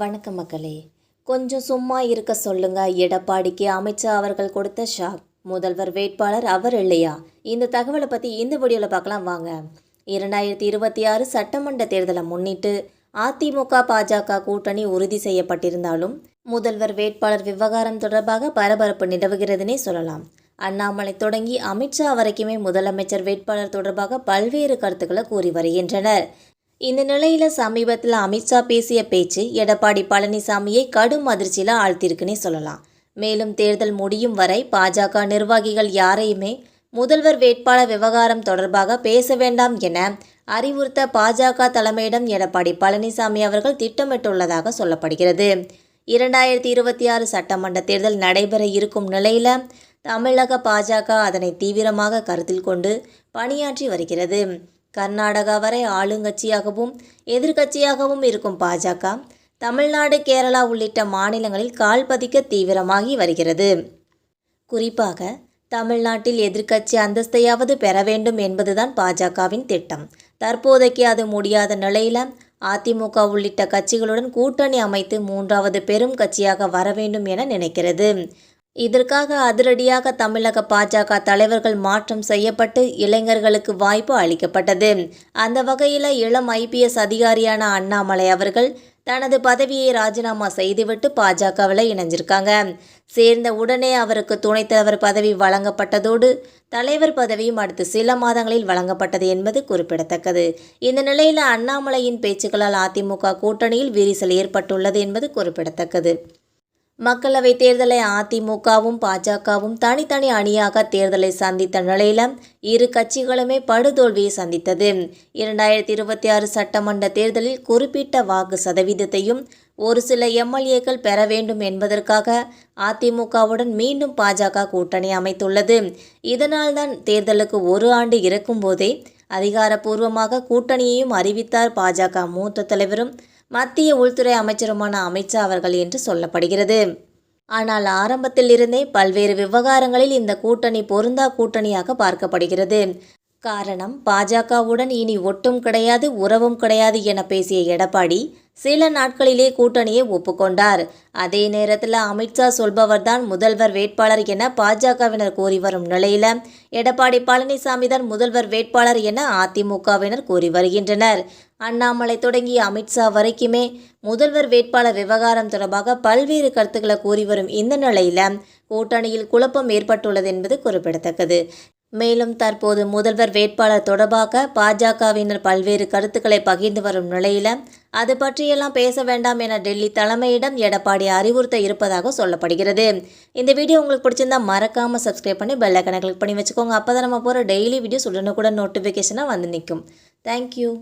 வணக்கம் மக்களே. கொஞ்சம் சும்மா இருக்க சொல்லுங்க. எடப்பாடிக்கு அமித்ஷா அவர்கள் கொடுத்த ஷாக். முதல்வர் வேட்பாளர் அவர் இல்லையா? இந்த தகவலை பற்றி இந்த வீடியோவில் பார்க்கலாம் வாங்க. இரண்டாயிரத்தி இருபத்தி ஆறு சட்டமன்ற தேர்தலை முன்னிட்டு அதிமுக பாஜக கூட்டணி உறுதி செய்யப்பட்டிருந்தாலும் முதல்வர் வேட்பாளர் விவகாரம் தொடர்பாக பரபரப்பு நிலவுகிறதுனே சொல்லலாம். அண்ணாமலை தொடங்கி அமித்ஷா வரைக்குமே முதலமைச்சர் வேட்பாளர் தொடர்பாக பல்வேறு கருத்துக்களை கூறி வருகின்றனர். இந்த நிலையில சமீபத்தில் அமித்ஷா பேசிய பேச்சு எடப்பாடி பழனிசாமியை கடும் அதிர்ச்சியில் ஆழ்த்திருக்குன்னே சொல்லலாம். மேலும் தேர்தல் முடியும் வரை பாஜக நிர்வாகிகள் யாரையுமே முதல்வர் வேட்பாளர் விவகாரம் தொடர்பாக பேச வேண்டாம் என அறிவுறுத்த பாஜக தலைமையிடம் எடப்பாடி பழனிசாமி அவர்கள் திட்டமிட்டுள்ளதாக சொல்லப்படுகிறது. இரண்டாயிரத்தி இருபத்தி ஆறு சட்டமன்ற தேர்தல் நடைபெற இருக்கும் நிலையில தமிழக பாஜக அதனை தீவிரமாக கருத்தில் கொண்டு பணியாற்றி வருகிறது. கர்நாடகா வரை ஆளுங்கட்சியாகவும் எதிர்க்கட்சியாகவும் இருக்கும் பாஜக தமிழ்நாடு கேரளா உள்ளிட்ட மாநிலங்களில் கால் பதிக்க தீவிரமாகி வருகிறது. குறிப்பாக தமிழ்நாட்டில் எதிர்க்கட்சி அந்தஸ்தையாவது பெற வேண்டும் என்பதுதான் பாஜகவின் திட்டம். தற்போதைக்கு அது முடியாத நிலையில அதிமுக உள்ளிட்ட கட்சிகளுடன் கூட்டணி அமைத்து மூன்றாவது பெரும் கட்சியாக வர வேண்டும் என நினைக்கிறது. இதற்காக அதிரடியாக தமிழக பாஜக தலைவர்கள் மாற்றம் செய்யப்பட்டு இளைஞர்களுக்கு வாய்ப்பு அளிக்கப்பட்டது. அந்த வகையில் இளம் ஐபிஎஸ் அதிகாரியான அண்ணாமலை அவர்கள் தனது பதவியை ராஜினாமா செய்துவிட்டு பாஜகவில் இணைஞ்சிருக்காங்க. சேர்ந்த உடனே அவருக்கு துணைத் தலைவர் பதவி வழங்கப்பட்டதோடு தலைவர் பதவியும் அடுத்து சில மாதங்களில் வழங்கப்பட்டது என்பது குறிப்பிடத்தக்கது. இந்த நிலையில் அண்ணாமலையின் பேச்சுக்களால் அதிமுக கூட்டணியில் விரிசல் ஏற்பட்டுள்ளது என்பது குறிப்பிடத்தக்கது. மக்களவைத் தேர்தலை அதிமுகவும் பாஜகவும் தனித்தனி அணியாக தேர்தலை சந்தித்த நிலையில இரு கட்சிகளுமே படுதோல்வியை சந்தித்தது. இரண்டாயிரத்தி இருபத்தி ஆறு சட்டமன்ற தேர்தலில் குறிப்பிட்ட வாக்கு சதவீதத்தையும் ஒரு சில எம்எல்ஏக்கள் பெற வேண்டும் என்பதற்காக அதிமுகவுடன் மீண்டும் பாஜக கூட்டணி அமைத்துள்ளது. இதனால்தான் தேர்தலுக்கு ஒரு ஆண்டு இருக்கும்போதே அதிகாரப்பூர்வமாக கூட்டணியையும் அறிவித்தார் பாஜக மூத்த தலைவரும் மத்திய உள்துறை அமைச்சருமான அமித்ஷா அவர்கள் என்று சொல்லப்படுகிறது. ஆனால் ஆரம்பத்தில் இருந்தே பல்வேறு விவகாரங்களில் இந்த கூட்டணி பொருந்தா கூட்டணியாக பார்க்கப்படுகிறது. காரணம் பாஜகவுடன் இனி ஒட்டும் கிடையாது உறவும் கிடையாது என பேசிய எடப்பாடி சில நாட்களிலே கூட்டணியை ஒப்புக்கொண்டார். அதே நேரத்தில் அமித்ஷா சொல்பவர்தான் முதல்வர் வேட்பாளர் என பாஜகவினர் கூறி வரும் நிலையில எடப்பாடி பழனிசாமி தான் முதல்வர் வேட்பாளர் என அதிமுகவினர் கூறி வருகின்றனர். அண்ணாமலை தொடங்கி அமித்ஷா வரைக்குமே முதல்வர் வேட்பாளர் விவகாரம் தொடர்பாக பல்வேறு கருத்துக்களை கூறி வரும் இந்த நிலையில கூட்டணியில் குழப்பம் ஏற்பட்டுள்ளது என்பது குறிப்பிடத்தக்கது. மேலும் தற்போது முதல்வர் வேட்பாளர் தொடர்பாக பாஜகவினர் பல்வேறு கருத்துக்களை பகிர்ந்து வரும் நிலையில அது பற்றியெல்லாம் பேச வேண்டாம் என டெல்லி தலைமையிடம் எடப்பாடி அறிவுறுத்த இருப்பதாக சொல்லப்படுகிறது. இந்த வீடியோ உங்களுக்கு பிடிச்சிருந்தா மறக்காம சப்ஸ்கிரைப் பண்ணி பெல் ஐக்கனை கிளிக் பண்ணி வச்சுக்கோங்க. அப்போ தான் நம்ம போகிற டெய்லி வீடியோஸ் உடனுக்குடன் நோட்டிஃபிகேஷனாக வந்து நிற்கும். தேங்க்யூ